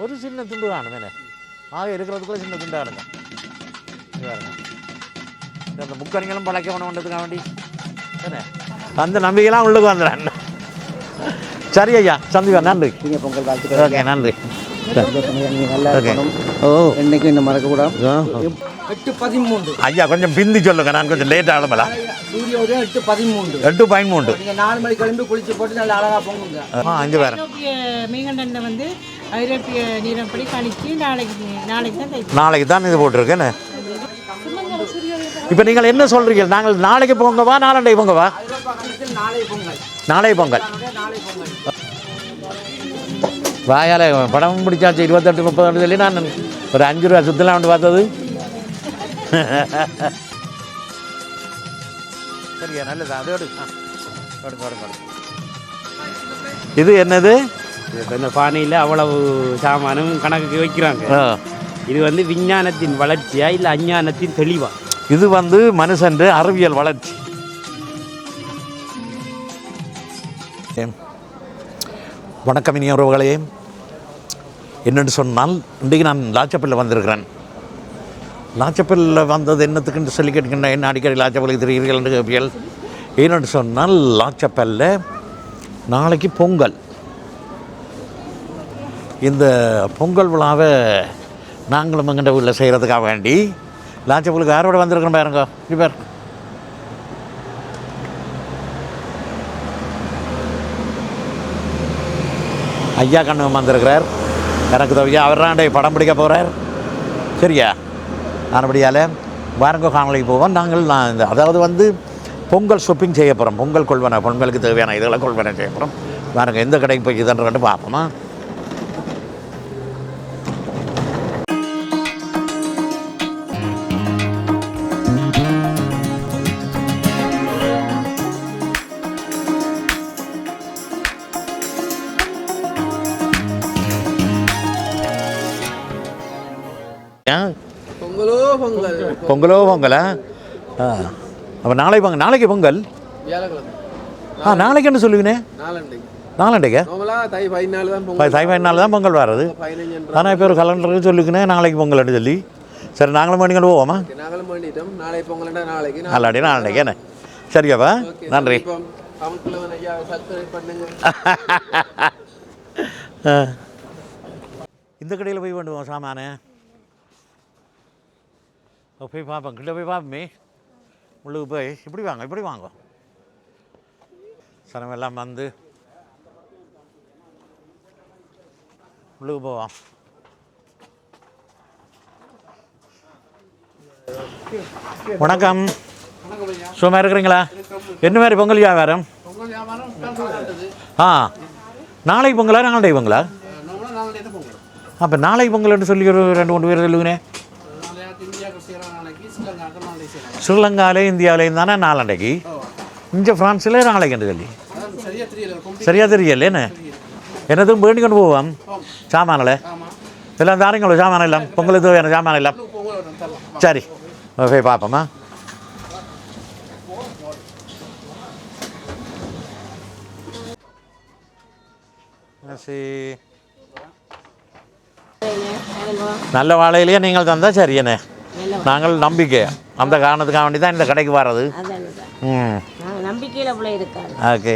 ஒரு சின்ன துண்டு காணும் என்ன ஆக இருக்கிறதுக்குள்ள சின்ன துண்டாக இருக்கும் இந்த அந்த முக்கணிகளும் பழைக்க பண்ண வேண்டி என்ன அந்த நம்பிக்கைலாம் உள்ளுக்கு வந்துடுறேன் சரி ஐயா சந்திவா நன்றி நீங்க பொங்கல் வாழ்த்துக்கள் ஓகே நன்றி ஓகே ஓ என்னைக்கும் இந்த மறக்க கூடாது ஆ. எட்டு பதிமூன்று. ஐயா கொஞ்சம் பிந்தி சொல்லுங்க. நான் கொஞ்சம் லேட் ஆகலமல சூரிய உதயம் எட்டு பதிமூன்று. எட்டு பாயிண்ட் மூன்று நீங்க நாலு மணி கிளம்பி குளிச்சு போட்டு நல்லா அழகா பொங்குங்க. ஆ இங்கே வேறு. ஐரோப்பிய மீகண்டனை வந்து ஐரோப்பிய நீரப்படி கணிச்சு நாளைக்கு நாளைக்கு தான் நாளைக்கு தான் இது போட்டிருக்கேன்னு இப்போ நீங்கள் என்ன சொல்றீங்க? நாங்கள் நாளைக்கு போங்கவா நாளண்டை போங்கவா நாளை பொங்கல். வாயால படம் பிடிச்சாச்சு இருபத்தெட்டு முப்பது சொல்லி நான் ஒரு அஞ்சு ரூபா சுத்தலாம் வந்து பார்த்தது. சரியா நல்லது. அதோடு. இது என்னது? இந்த பானையில் அவ்வளவு சாமானும் கணக்குக்கு வைக்கிறாங்க. இது வந்து விஞ்ஞானத்தின் வளர்ச்சியா இல்லை அஞ்ஞானத்தின் தெளிவா? இது வந்து மனுஷன் அறிவியல் வளர்ச்சி. ஏம். வணக்கம் இனிய உறவுகளே. என்னென்னு சொன்னால் இன்றைக்கு நான் லாச்சப்பல்ல வந்திருக்கிறேன். லாச்சப்பல்லில் வந்தது என்னத்துக்குன்னு சொல்லி கேட்கின்ற என்ன அடிக்கடி லாச்சப்பல்லுக்கு தெரிகிறீர்கள் என்று கேட்பீர்கள். ஏன்னு சொன்னால் லாச்சப்பல்ல நாளைக்கு பொங்கல். இந்த பொங்கல் விழாவை நாங்களும் எங்கிட்ட வீட்டில் செய்கிறதுக்காக வேண்டி லாச்சப்பலுக்கு யாரோட வந்திருக்கிறோம் பாருங்க இப்படி ஐயா கண்ணு வந்திருக்கிறார். எனக்கு தவிர அவராண்டை படம் பிடிக்க போகிறார் சரியா? ஆனபடியால் வாரங்க காணொலிக்கு போவோம். நாங்கள் நான் இந்த அதாவது வந்து பொங்கல் ஷாப்பிங் செய்ய போகிறோம் பொங்கல் கொள்வனை பொங்கலுக்கு தேவையான இதெல்லாம் கொள்வனை செய்ய போகிறோம் வாருங்க எந்த கடைக்கு போய் இதுன்னு பார்ப்போமா? ஏன்? பொங்கலோ. பொங்கல். பொங்கலோ பொங்கலா? ஆ. அப்போ நாளை பொங்கல் நாளைக்கு பொங்கல்? ஆ நாளைக்குன்னு சொல்லுவீனே நாலண்டை. நாளண்டைக்கா நார்மலா தை பதினாலு தான் சைவனால தான் பொங்கல் வர்றது. பதினஞ்சு ஆனால் இப்போ ஒரு கலண்டருக்கு சொல்லிக்கினேன் நாளைக்கு பொங்கல்னு சொல்லி. சரி நாங்களும் மணிக்கண்டு போவோமா? நாங்களும் பண்ணிட்டோம் நாளை பொங்கல்டா நாளைக்கு. நாளாடி நாளைக்கு என்ன? சரியாப்பா நன்றி. இந்த கடையில் போய் வேண்டுவோம் சாமானு. போய் பார்ப்போம். கிட்ட போய் பார்ப்போமே. உள்ளுக்கு போய். இப்படி வாங்க இப்படி வாங்க. சனமெல்லாம் வந்து உள்ளுக்கு போவோம். வணக்கம். சும்மா இருக்கிறீங்களா? என்ன மாதிரி பொங்கல் வியாபாரம்? ஆ. நாளைக்கு பொங்கலா நாளை பொங்கலா? பொங்கல் அப்போ நாளைக்கு பொங்கல்னு சொல்லி ஒரு ரெண்டு மூணு பேர் சொல்லுங்கண்ணே. நாளைக்கு ஸ்ரீலங்காலே இந்தியாவிலேயும் தானே நாளண்டைக்கு இங்கே ஃப்ரான்ஸில் நாளைக்கு சொல்லி? அதான் சரியா தெரியல ரொம்ப என்னதும் வேண்டி கொண்டு போவோம்? சாமானில்? எல்லாம் தாரங்களோ சாமான் எல்லாம்? பொங்கலுக்கு தேவையான சாமான் எல்லாம்? சரி. போய் பார்ப்போமா. சரி நல்ல வாழையிலேயே நீங்கள் தந்தால் சரியண்ணே நாங்கள் நம்பிக்கை அந்த காரணத்துக்காக வேண்டி தான் இந்த கடைக்கு வர்றது. ம். நம்பிக்கையில் ஓகே.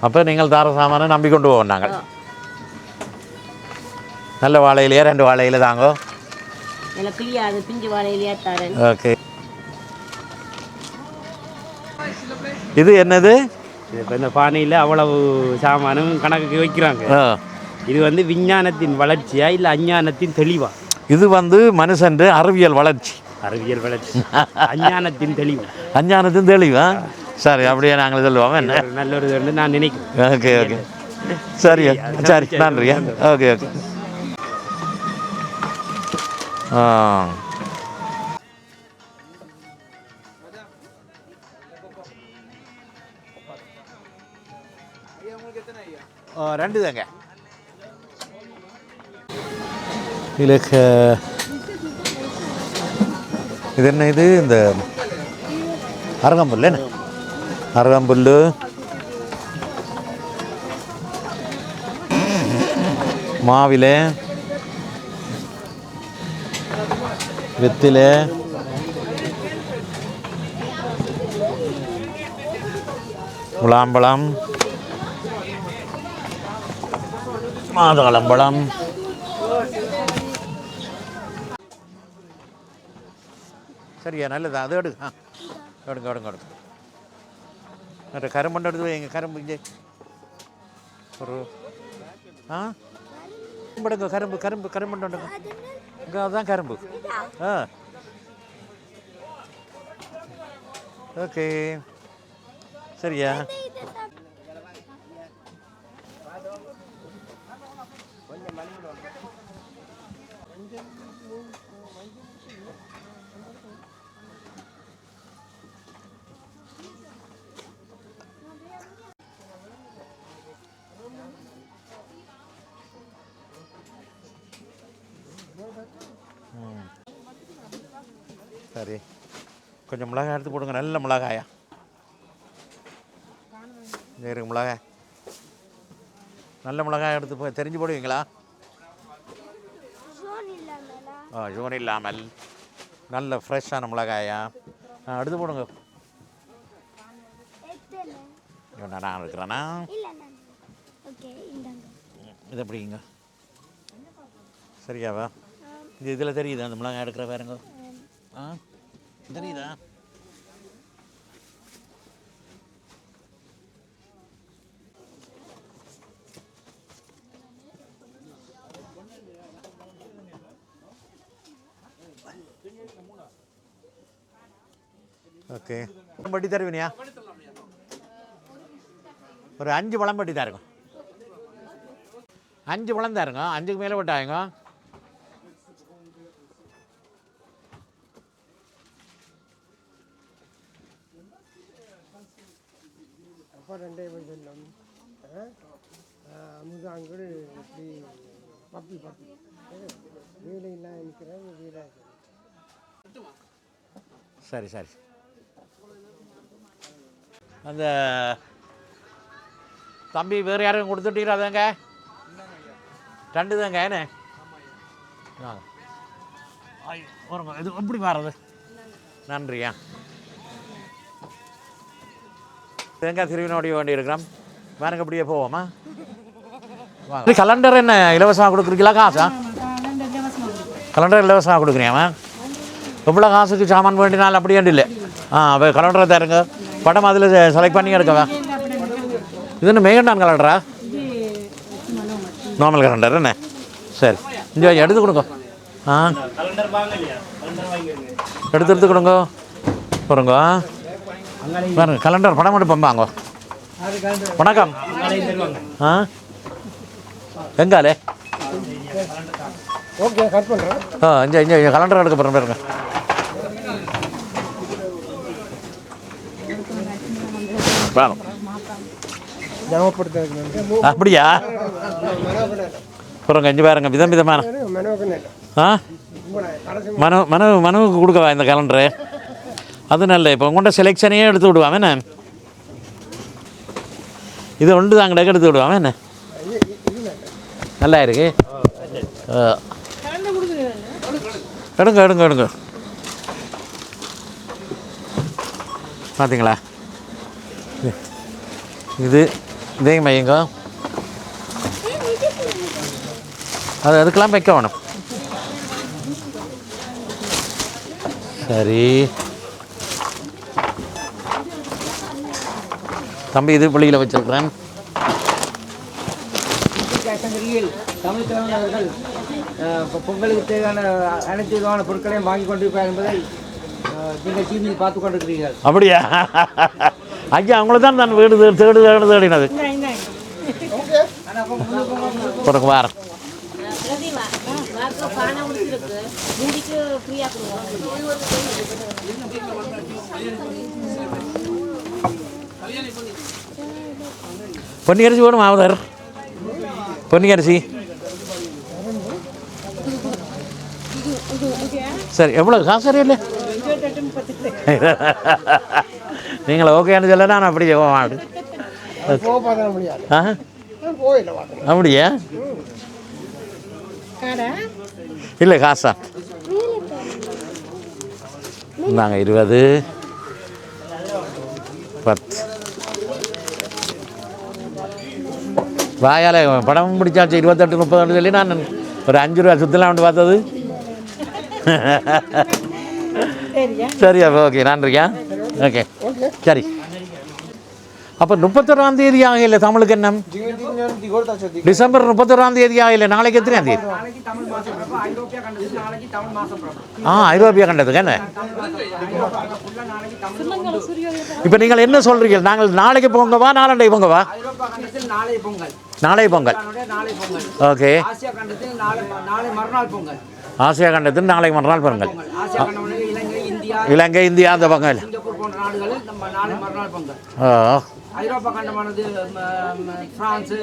அப்போ நீங்கள் தார சாமானை நம்பி கொண்டு போவோம் நாங்கள். நல்ல வாழையிலேயே? ரெண்டு வாழையில தாங்கோ? எனக்கு கிளியாது பிஞ்சு வாழையிலேயே தரேன். ஓகே. இது என்னது? இப்போ இந்த பானையில் அவ்வளவு சாமானும் கணக்குக்கு வைக்கிறாங்க. இது வந்து விஞ்ஞானத்தின் வளர்ச்சியா இல்லை அஞ்ஞானத்தின் தெளிவா? இது வந்து மனுஷன் அறிவியல் வளர்ச்சி. அறிவியல் வளர்ச்சி. அஞ்ஞானத்தின் தெளிவு. அஞ்ஞானத்தின் தெளிவா சரி அப்படியே நாங்கள் சொல்லுவோம். என்ன? நல்ல ஒரு நான் நினைக்கிறேன். Okay okay. சரியா? சரி நன்றியா? Okay okay. ஆ. ஆ, ரெண்டு தாங்க இதுக்கு இது என்ன இது? இந்த அரகம்புல் என்ன? அரகம்புல் மாவிலே. வெத்திலே. முலாம்பழம். மாதுளம்பழம். சரியா? நல்லது? அது எடு ஆ. எடுங்க எடுங்க எடுங்க. மற்ற கரும்பு எடுத்து எங்கள் கரும்பு இங்கே. ஒரு ஆ? எடுங்க கரும்பு கரும்பு கரும்பு எடுங்க. இங்கே அதுதான் கரும்பு. ஆ. ஓகே. சரியா? போடுங்க நல்ல மிளகாயா. இங்கே இருக்கு மிளகாய். நல்ல மிளகாய் எடுத்து போய் தெரிஞ்சு போடுவீங்களா? ஆ ஜோன் இல்லாமல். நல்ல ஃப்ரெஷ்ஷான மிளகாயா. ஆ எடுத்து போடுங்க. நான் இருக்கிறேன்னா இது எப்படிங்க சரியாவா? இது இதில் தெரியுதா அந்த மிளகாய் எடுக்கிற பாருங்க. ஆ தெரியுதா? ஓகே. பட்டி தருவினியா ஒரு அஞ்சு பழம் பட்டி தருங்க அஞ்சு பழம் தருங்க. அஞ்சுக்கு மேலே விட்டாங்க அப்பா ரெண்டே போய் சொன்னோம் அமுது அங்கே இப்படி பப்பி பப்பி. வேலை இல்லாம இருக்கிறேன் வீடாக சரி சரி. அந்த தம்பி வேறு யாரும் கொடுத்துட்டீரா அதங்க ரெண்டு தாங்க என்ன. ஐ, வருங்க. இது எப்படி மாறுது நன்றியா. தேங்காய் திருவினோடி வேண்டி இருக்கிறோம். வேணுங்க அப்படியே போவோமா? கலண்டர் என்ன? இலவசமாக கொடுக்குறீங்களா காசா? காலண்டர் இலவசமாக கொடுக்கும் கலண்டர் இலவசமாக கொடுக்குறியாமா எவ்வளோ காசுக்கு சாமான் வேண்டினாலும் அப்படியே இல்லை. ஆ அப்போ கலண்டரை தருங்க. படம் அதில் செலக்ட் பண்ணி எடுக்கவா? இது என்ன மேகண்டான் கலண்டரா நார்மல் கலண்டர் என்ன சரி. இங்கே எடுத்து கொடுங்க. ஆ? எடுத்து எடுத்து கொடுங்க. போகிறோங்க பாருங்க கலண்டர் படம் மட்டும் வாங்க வணக்கம். ஆ? எங்காலே ஓகே கட் பண்ணுறேன் ஆ இங்கே இங்கே கலண்டர் எடுக்க போகிறேன் பாருங்க. வேணும் அப்படியா? பாருங்க இங்கே பாருங்க விதம் விதமான. ஆ? மனு மனு மனுவுக்கு கொடுக்கவா இந்த கலண்டரு அது நல்ல இப்போ உங்கள்கிட்ட செலெக்ஷனையே எடுத்து விடுவான் என்ன? இது ஒன்று தாங்கடக்கு எடுத்து விடுவான் என்ன? நல்லா இருக்கு. எடுங்க எடுங்க எடுங்க. பார்த்தீங்களா இது இதே மையங்க. அது அதுக்கெல்லாம் வைக்க வேணும் சரி. தம்பி இது பள்ளியில் வச்சிருக்கிறேன். கேசங்கரியில் தமிழ் தலைவர்கள் பொங்கலுக்கு தேவையான அனைத்து விதமான பொருட்களையும் வாங்கி கொண்டிருப்பார் என்பதை நீங்கள் டிவியில் பார்த்து கொண்டிருக்கிறீர்கள். அப்படியா? ஐயா அவங்கள தான் நான் வீடு தேடு தேடு தேடு தேடினது பிறகு வாரம் பொன்னி அரிசி வேணும் ஆவதர் பொன்னி அரிசி சரி எவ்வளோ காசு சரியில்லை நீங்கள் ஓகேன்னு சொல்ல நான் அப்படி பார்த்தேன் அப்படியா? இல்லை காசா. நாங்கள் இருபது. பத்து. வாயால் படம் பிடிச்சாச்சு இருபத்தெட்டு முப்பது சொல்லி நான் ஒரு அஞ்சு ரூபா சுத்தலாம் வந்து பார்த்தது. சரியா? சரியா ஓகே நன்றியா ஓகே. சரி. அப்போ முப்பத்தொராம் தேதி ஆகல தமிழுக்கு என்ன டிசம்பர் முப்பத்தொராம் தேதி ஆகல. நாளைக்கு எத்தனை தேதி? ஆ ஐரோப்பியா கண்டதுக்கு என்ன? இப்போ நீங்கள் என்ன சொல்றீங்க? நாங்கள் நாளைக்கு போங்கவா நாளண்டை பொங்கவா நாளை பொங்கல். ஓகே. ஆசியா கண்டத்தில் நாளை மறுநாள் பொங்கல். இலங்கை இந்தியா அந்த பொங்கல். போன்ற நாடுகளில் நம்ம நாளை மறுநாள் பொங்கல். ஐரோப்பா கண்டமானது பிரான்ஸு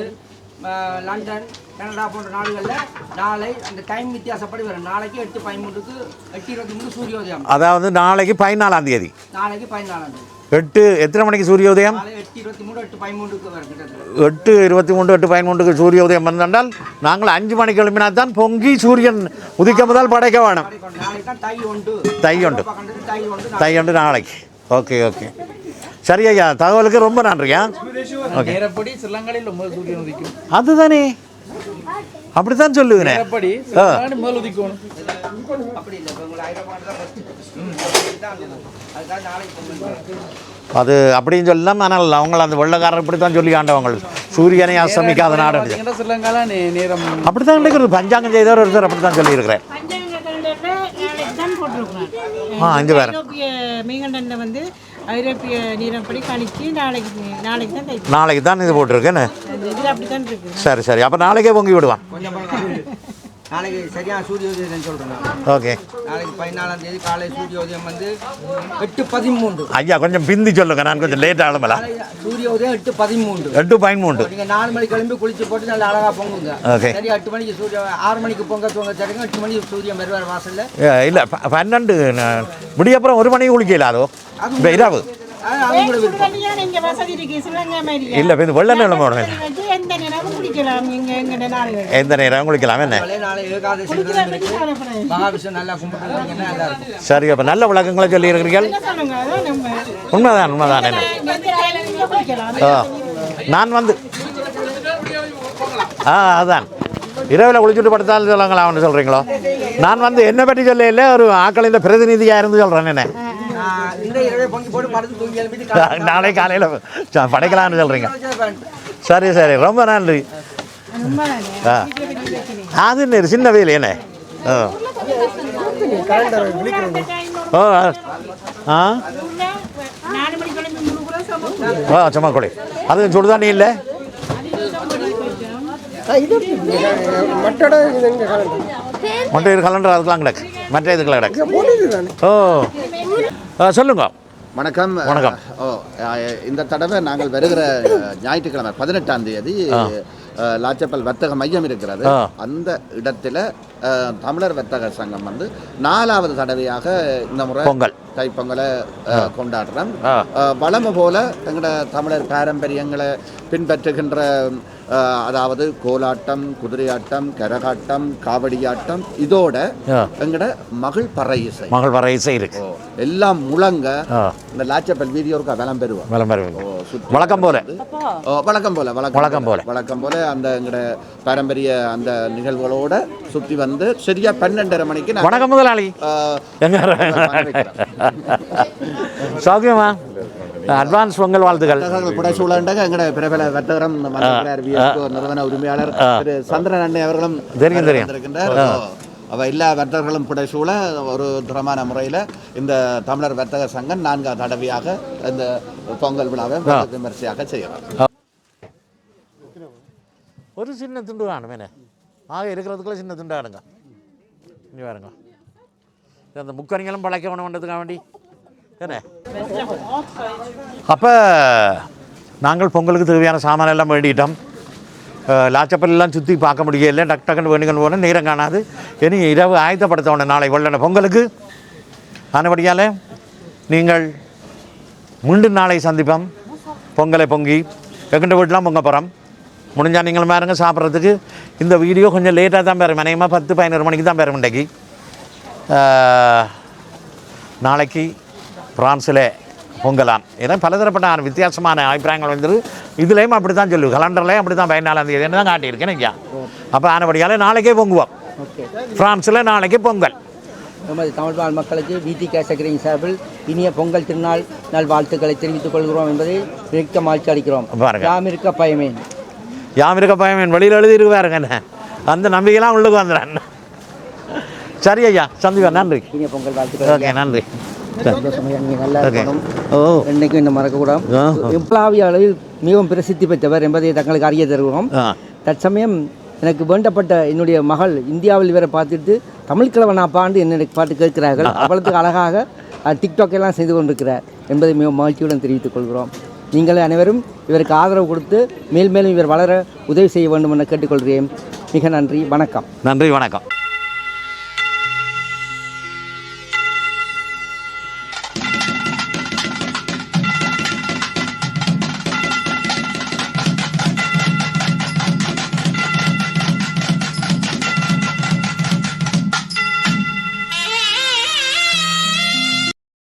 லண்டன் கனடா போன்ற நாடுகளில் நாளை அந்த டைம் வித்தியாசப்படி வரும். நாளைக்கு எட்டு பதிமூணுக்கு எட்டு இருபத்தி மூணு சூரியோதயம். அதாவது நாளைக்கு பதினாலாம் தேதி. நாளைக்கு பதினாலாம் தேதி. எட்டு எத்தனை மணிக்கு சூரியோதயம்? எட்டு இருபத்தி மூணு எட்டு பதிமூணுக்கு வரும் எட்டு இருபத்தி மூன்று எட்டு பதிமூன்றுக்கு சூரியோதயம் வந்தால் நாங்கள் அஞ்சு மணிக்கு எழுப்பினா தான் பொங்கி சூரியன் உதிக்க முதல் படைக்க வேணும். தை ஒன்று. தை ஒன்று. தை உண்டு நாளைக்கு. Okay okay. சரி ஐயா தகவலுக்கு ரொம்ப நன்றியா? ஓகே. அதுதானே? அப்படித்தான் பொங்கல் அது அப்படின்னு சொல்லலாம் ஆனால் அவங்க அந்த வெள்ளக்காரர் இப்படி தான் சொல்லி ஆண்டவங்க சூரியனை அஸ்தமிக்காத நாடு. பார்த்தீங்கன்னா சிலங்கால நே- நேரம். அப்படி தான் இருக்கிறது பஞ்சாங்கம் செய்தவர் ஒருத்தர் அப்படி தான் சொல்லியிருக்கிறேன் பஞ்சாங்க கேலண்டர்ல நாளைக்கு தான் போட்டிருக்கிறான் ஆ, இங்க பாரு. ஐரோப்பிய மீகண்டன்ல வந்து ஐரோப்பிய நீரப்படி கணிச்சு நாளைக்கு நாளைக்கு தான் நாளைக்கு தான் இது போட்டிருக்கேன்னு இதில் அப்படி தான் இருக்கு. சரி சரி. அப்போ நாளைக்கே பொங்கி விடுவான். நாளைக்கு சரியான சூரியோதயம் சொல்கிறேன் ஓகே. நாளைக்கு பதினாலாம் தேதி காலை சூரியோதயம் வந்து எட்டு பதிமூன்று. ஐயா கொஞ்சம் பிந்தி சொல்லுங்க நான் கொஞ்சம் லேட் ஆகலமல காலை சூரியோதயம் எட்டு பதிமூன்று. எட்டு பதிமூன்று. நீங்க நாலு மணிக்கு கிளம்பி குளிச்சு போட்டு நல்லா அழகா பொங்குங்க. Okay. சரி எட்டு மணிக்கு சூரியன் ஆறு மணிக்கு பொங்க தூங்க தருங்க எட்டு மணிக்கு சூரியன் வருவார் வாசல்ல. இல்லை பன்னெண்டு நான் விடியப்புறம் ஒரு மணிக்கு குளிக்கல அதோ? இப்போ இரவு. இல்லை இப்போ இந்த வெள்ள நிலம் எந்த நேரம் குளிக்கலாம் என்ன? சரி அப்போ நல்ல விளக்கங்களை சொல்லியிருக்கிறீர்கள். என்ன சொல்லுங்க? அதான் நம்ம உண்மைதான் உண்மைதான் என்ன? நான் வந்து ஆ அதான். இரவில் குளிச்சுட்டு படுத்தாலும் சொல்லுங்களா அவனு சொல்கிறீங்களோ நான் வந்து என்னை பற்றி சொல்ல ஒரு ஆக்களின் பிரதிநிதியாக இருந்து சொல்கிறேன் என்ன? நாளை காலையில் படைக்கலாம்னு சொல்கிறீங்க சரி சரி ரொம்ப நன்றி. ஆ. அது என்ன சின்ன வேலை என்ன? ஓ ஆ ஓ சும்மா கொடி. அது சுடுதண்ணி இல்லை? மற்ற கலண்டர் அதுக்கெல்லாம் கிடக்கு. மற்ற இதுக்கெல்லாம் கிடக்கு. ஓ. ஆ, சொல்லுங்க. வணக்கம். வணக்கம். இந்த தடவை நாங்கள் வருகிற ஞாயிற்றுக்கிழமை பதினெட்டாம் தேதி லாச்சப்பல் வர்த்தக மையம் இருக்கிறது. அந்த இடத்துல தமிழர் வர்த்தக சங்கம் வந்து நாலாவது தடவையாக இந்த முறை பொங்கல். தைப்பொங்கலை கொண்டாடுறோம். வழமை போல எங்களோட தமிழர் பாரம்பரியங்களை பின்பற்றுகின்ற அதாவது கோலாட்டம் குதிரையாட்டம் கரகாட்டம் காவடியாட்டம் இதோட ஆ. எங்களோட மகள் பறை இசை மகள் இசை இருக்கு. எல்லாம் முழங்க இந்த லாச்சப்பல் வீதியோருக்கு விளம் பெறுவோம் ஓ, சுற்றி- வழக்கம் போல. வழக்கம் போல வழக்கம் போல. வழக்கம் போல. அந்த எங்கட பாரம்பரிய அந்த நிகழ்வுகளோட சுத்தி வந்து சரியா பன்னெண்டரை மணிக்கு வணக்கம் முதலாளி. சௌக்கியமா? அட்வான்ஸ் பொங்கல் வாழ்த்துக்கள் புடைசூழண்டக எங்கட பிரபல வர்த்தகரம் நிறுவன உரிமையாளர் திரு சந்திரன் அண்ணே அவர்களும் தெரியும், தெரியும். அவ எல்லா வர்த்தகர்களும் புடைசூழ ஒரு திறமான முறையில் இந்த தமிழர் வர்த்தக சங்கம் நான்காம் தடவையாக இந்த பொங்கல் விழாவை விமர்சையாக செய்யலாம் ஒரு சின்ன துண்டு வேணும் ஆக இருக்கிறதுக்குள்ள சின்ன துண்டு வேணுங்க இங்கே பாருங்க இது அந்த முக்கணிகளும் பழைக்க வேணுன்றதுக்காக வேண்டி என்ன அப்போ நாங்கள் பொங்கலுக்கு தேவையான சாமான எல்லாம் வேண்டிட்டோம். லாச்சப்பல்லாம் சுற்றி பார்க்க முடியல டக் டக்குன்னு வேணுங்கன்னு போனால் நேரம் காணாது. இனி இரவு ஆயத்தப்படுத்த உடனே நாளை வெள்ளன பொங்கலுக்கு. ஆனபடியால் நீங்கள் மீண்டும் நாளை சந்திப்போம். பொங்கலை பொங்கி. எங்கிட்ட வீட்டெலாம் பொங்க போகிறோம் முடிஞ்சால் நீங்களும் பாருங்க சாப்பிட்றதுக்கு. இந்த வீடியோ கொஞ்சம் லேட்டாக தான் பெறும் அநேகமாக பத்து பதினோரு மணிக்கு தான் பெறும் இன்றைக்கு. நாளைக்கு பிரான்ஸில் பொங்கலாம். ஏன்னா பலதரப்பட்ட வித்தியாசமான அபிப்பிராயங்கள் வந்து இதுலேயும் அப்படி தான் சொல்லு. கலண்டர்லேயும் அப்படி தான் பதினாலாம் தேதி தான் காட்டியிருக்கேன் ஐயா அப்போ ஆனபடியால் நாளைக்கே பொங்குவோம். ஓகே. பிரான்ஸில் நாளைக்கு பொங்கல். நமது தமிழ் வாழ் மக்களுக்கு விடி கேசகரின் சார்பில் இனிய பொங்கல் திருநாள் நல் வாழ்த்துக்களை தெரிவித்துக் கொள்கிறோம் என்பதை மிக்க மகிழ்ச்சி அளிக்கிறோம். யாம் இருக்க பயமே யாம் இருக்க பயம் என் வெளியில் எழுதிருவாருங்க என்ன? அந்த நம்பிக்கைலாம் உள்ளுக்கு வந்துடுறேன். சரி ஐயா சந்திவா நன்றி. இனிய பொங்கல் வாழ்த்துக்கள் ஓகே நன்றி. என்னைக்கும் இந்த மறக்கக்கூடாது. உலகளாவிய அளவில் மிகவும் பிரசித்தி பெற்றவர் என்பதை தங்களுக்கு அறிய தருகிறோம். தற்சமயம் எனக்கு வேண்டப்பட்ட என்னுடைய மகள் இந்தியாவில் இவரை பார்த்துட்டு தமிழ் கிழவனாப்பாண்டு என்னை பார்த்து கேட்கிறார்கள். அவ்வளவுக்கு அழகாக டிக்டாக் எல்லாம் செய்து கொண்டிருக்கிறார் என்பதை மிக மகிழ்ச்சியுடன் தெரிவித்துக் கொள்கிறோம். நீங்கள் அனைவரும் இவருக்கு ஆதரவு கொடுத்து மேல் மேலும் இவர் வளர உதவி செய்ய வேண்டும் என கேட்டுக்கொள்கிறேன். மிக நன்றி. வணக்கம். நன்றி வணக்கம்.